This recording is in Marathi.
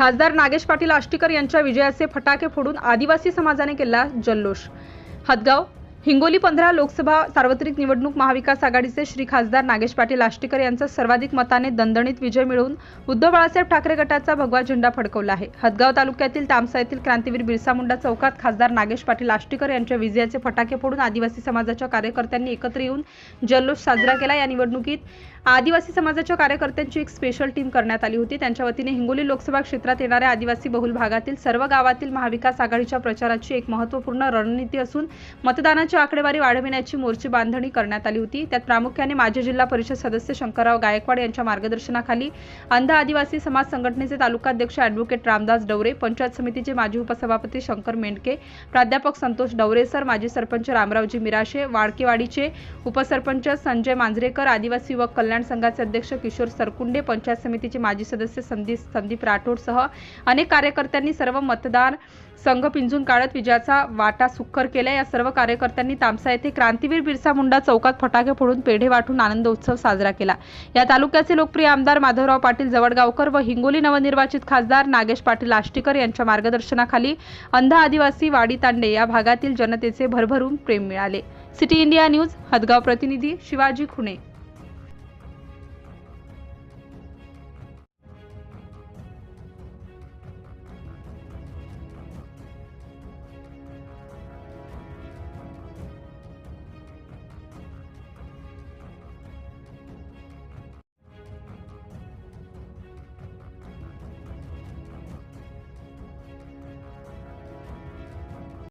खासदार नागेश पाटील आष्टीकर यांच्या विजयाचे फटाके फोडून आदिवासी समाजाने केला जल्लोष. हदगाव हिंगोली पंधरा लोकसभा सार्वत्रिक निवडणूक महाविकास आघाडीचे श्री खासदार नागेश पाटील आष्टीकर यांचा सर्वाधिक मताने दणदणीत विजय मिळवून उद्धव बाळासाहेब ठाकरे गटाचा भगवा झेंडा फडकवला आहे. हदगाव तालुक्यातील तामसा येथील क्रांतीवीर बिरसा मुंडा चौकात खासदार नागेश पाटील आष्टीकर यांच्या विजयाचे फटाके फोडून आदिवासी समाजाच्या कार्यकर्त्यांनी एकत्र येऊन जल्लोष साजरा केला. या निवडणुकीत आदिवासी समाजाच्या कार्यकर्त्यांची एक स्पेशल टीम करण्यात आली होती. त्यांच्या वतीने हिंगोली लोकसभा क्षेत्रात येणाऱ्या आदिवासी बहुल भागातील सर्व गावातील महाविकास आघाडीच्या प्रचाराची एक महत्त्वपूर्ण रणनीती असून मतदानाची आकडेवारी वाढविण्याची मोर्ची बांधणी करण्यात आली होती. त्यात प्रामुख्याने माजी जिल्हा परिषद सदस्य शंकरराव गायकवाड यांच्या मार्गदर्शनाखाली अंध आदिवासी समाज संघटनेचे तालुकाध्यक्ष अॅडव्होकेट रामदास डवरे पंचायत समितीचे माजी उपसभापती शंकर मेंढके प्राध्यापक संतोष डवरेसर माजी सरपंच रामरावजी मिराशे वाडकेवाडीचे उपसरपंच संजय मांजरेकर आदिवासी युवक कल्याण संघाचे अध्यक्ष किशोर सरकुंडे पंचायत समितीचे माजी सदस्य संदीप संदीप राठोडसह अनेक कार्यकर्त्यांनी सर्व मतदार संघ पिंजून काढत विजयाचा वाटा सुक्कर केला. या सर्व कार्यकर्त्यांनी तामसा येथे क्रांतीवीर बिरसा मुंडा चौकात फटाके फोडून पेढे वाटून आनंद उत्सव साजरा केला. या तालुक्याचे लोकप्रिय आमदार माधवराव पाटील जवळगावकर व हिंगोली नवनिर्वाचित खासदार नागेश पाटील आष्टीकर यांच्या मार्गदर्शनाखाली अंध आदिवासी वाडी तांडे या भागातील जनतेचे भरभरून प्रेम मिळाले. सिटी इंडिया न्यूज हदगाव प्रतिनिधी शिवाजी खुणे.